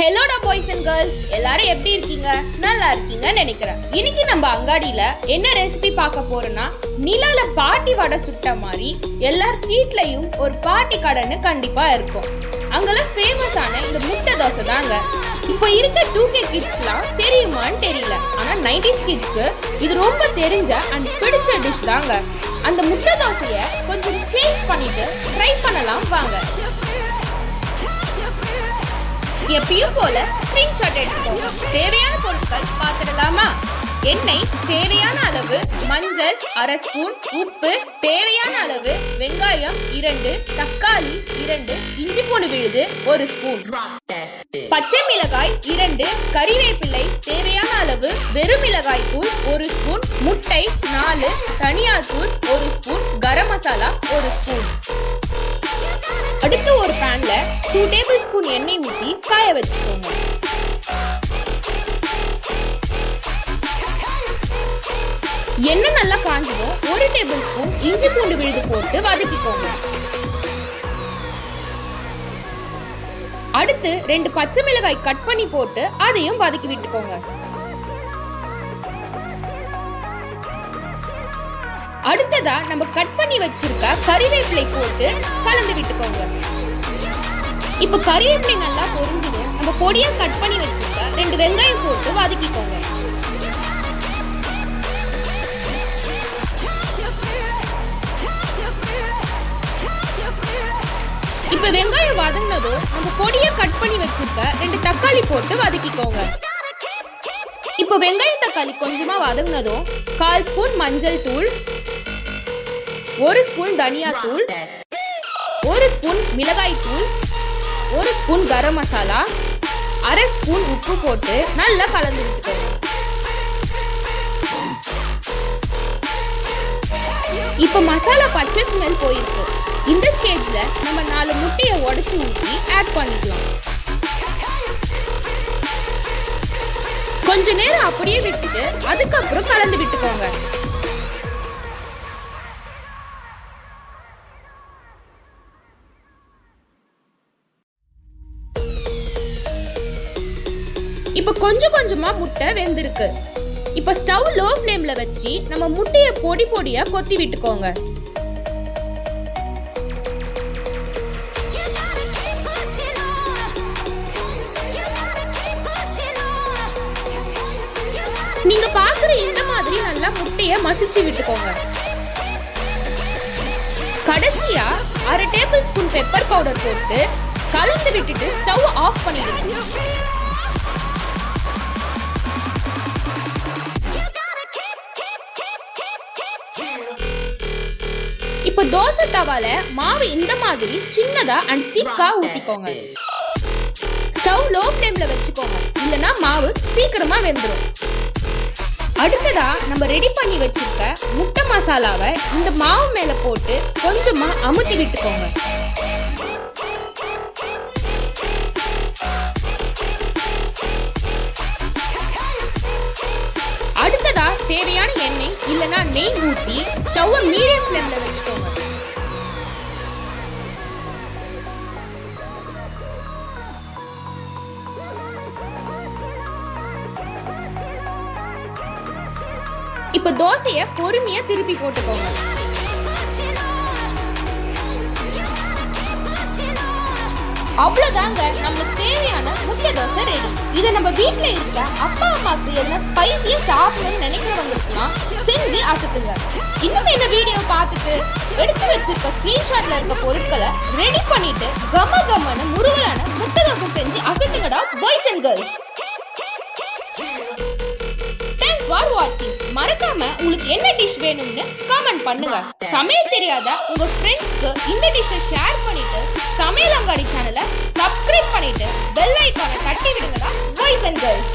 ஹலோடா boys and girls எல்லாரும் எப்படி இருக்கீங்க? நல்லா இருக்கீங்கன்னு நினைக்கிறேன். இன்னைக்கு நம்ம அங்காடியில என்ன ரெசிபி பார்க்க போறோம்னா நிலால பாட்டி வடை சுட்ட மாதிரி எல்லார் ஸ்ட்ரீட்லயும் ஒரு பாட்டி கடைன்னு கண்டிப்பா இருக்கும். அங்கெல்லாம் ஃபேமஸான இந்த முட்டை தோசை தாங்க. இப்போ இருக்க டூ கே கிட்ஸ்லாம் தெரியுமான்னு தெரியல. ஆனால் நைன்டிஸ் கிட்ஸ்க்கு இது ரொம்ப தெரிஞ்ச அண்ட் பிடிச்ச டிஷ் தாங்க. அந்த முட்டை தோசையை கொஞ்சம் சேஞ்ச் பண்ணிட்டு ட்ரை பண்ணலாம் வாங்க. எப்பயும் போல ஸ்கிரீன்ஷாட் எடுத்துக்கோங்க. தேவையான பொருட்கள் பார்த்துடலாமா? எண்ணெய் தேவையான அளவு மஞ்சள் அரை ஸ்பூன் உப்பு தேவையான அளவு வெங்காயம் இரண்டு தக்காளி இரண்டு இஞ்சி பூண்டு விழுது ஒரு ஸ்பூன். பச்சை மிளகாய் இரண்டு கறிவேப்பிலை தேவையான அளவு வெறும் மிளகாய் தூள் ஒரு ஸ்பூன் முட்டை நாலு தனியா தூள் ஒரு ஸ்பூன் கரம் மசாலா ஒரு ஸ்பூன். அடுத்து ஒரு பேன்ல டூ டேபிள் ஸ்பூன் எண்ணெய் ஊற்றி காய வச்சுக்கோங்க. எண்ணெய் நல்லா காஞ்சதும் ஒரு டேபிள் ஸ்பூன் இஞ்சி பூண்டு விழுது போட்டு வதக்கிக்கோங்க. அடுத்து ரெண்டு பச்சை மிளகாய் கட் பண்ணி போட்டு அதையும் வதக்கி விட்டுக்கோங்க. அடுத்ததா நம்ம கட் பண்ணி வச்சிருக்க கறிவேப்பிலை போட்டு கலந்து விட்டுக்கோங்க. இப்போ கறிவேப்பிலை நல்லா பொரிஞ்சதும் நம்ம பொடியாக கட் பண்ணி வச்சிருக்க ரெண்டு வெங்காயம் போட்டு வதக்கிக்கோங்க. இப்போ வெங்காயம் வதங்கினதும் நம்ம பொடியை கட் பண்ணி வச்சிருக்க ரெண்டு தக்காளி போட்டு வதக்கிக்கோங்க. இப்போ வெங்காயம் தக்காளி கொஞ்சமா வதங்கினதும் கால் ஸ்பூன் மஞ்சள் தூள் ஒரு ஸ்பூன் தனியா தூள் ஒரு ஸ்பூன் மிளகாய் தூள் ஒரு ஸ்பூன் கரம் மசாலா அரை ஸ்பூன் உப்பு போட்டு நல்லா கலந்து விட்டுக்கோங்க. இப்போ மசாலா பச்சை ஸ்மெல் போயிருக்கு. இந்த ஸ்டேஜ்ல நம்ம நாலு முட்டையை உடச்சி ஊற்றி ஆட் பண்ணிக்கலாம். கொஞ்ச நேரம் அப்படியே விட்டுட்டு அதுக்கப்புறம் கலந்து விட்டுக்கோங்க. இப்போ கொஞ்சம் கொஞ்சமாக முட்டை வெந்திருக்கு. இப்போ ஸ்டவ் லோ ஃப்ளேமில் வச்சு நம்ம முட்டையை பொடி பொடியாக கொத்தி விட்டுக்கோங்க. நீங்க பாக்குற இந்த மாதிரி நல்லா முட்டைய மசிச்சு விட்டுக்கோங்க. கடைசியா அரை டேபிள் ஸ்பூன் பெப்பர் பவுடர் போட்டு கலந்து விட்டுட்டு ஸ்டவ் ஆஃப் பண்ணிடுங்க. இப்போ தோசை தவால மாவு இந்த மாதிரி சின்னதா அண்ட் திக்கா ஊத்திக்கோங்க. ஸ்டவ் லோ ஃப்ளேம்ல வச்சுக்கோங்க. இல்லனா மாவு சீக்கிரமா வெந்துடும் அடுத்ததா நம்ம ரெடி பண்ணி வச்சிருக்க முட்டை மசாலாவை இந்த மாவு மேல போட்டு கொஞ்சமா அமுத்தி விட்டுக்கோங்க. தேவையான எண்ணெய் இல்லனா நெய் ஊத்தி ஸ்டவ் மீடியம் ஃப்ளேம்ல வச்சுக்கோங்க. இப்போ தோசையை பொறுமையா திருப்பி போட்டுக்கோங்க. அவ்வளோதாங்க நம்மளுக்கு தேவையான முட்டை தோசை ரெடி இதை நம்ம வீட்டில் இருக்க அப்பா அம்மாவுக்கு என்ன ஸ்பைசியா சாப்பிடணும்னு நினைக்கிறவங்களுக்குலாம் செஞ்சு அசத்துங்க. இன்னும் இந்த வீடியோ பார்த்துட்டு எடுத்து வச்சிருக்க ஸ்கிரீன்ஷாட்ல இருக்க பொருட்களை ரெடி பண்ணிட்டு கம கம்மனு முருகலான முட்டை தோசை செஞ்சு அசத்துங்கடா boys and girls thanks for வாட்சிங் மறக்காம உங்களுக்கு என்ன டிஷ் வேணும்னு கமெண்ட் பண்ணுங்க. சமையல் தெரியாத உங்க ஃப்ரெண்ட்ஸ்க்கு இந்த டிஷ்ஷை ஷேர் பண்ணிட்டு சமையல் அங்காடி சேனலை சப்ஸ்கிரைப் பண்ணிட்டு பெல் ஐக்கானை தட்டி விடுங்கடா பாய்ஸ் அண்ட் கேர்ள்ஸ்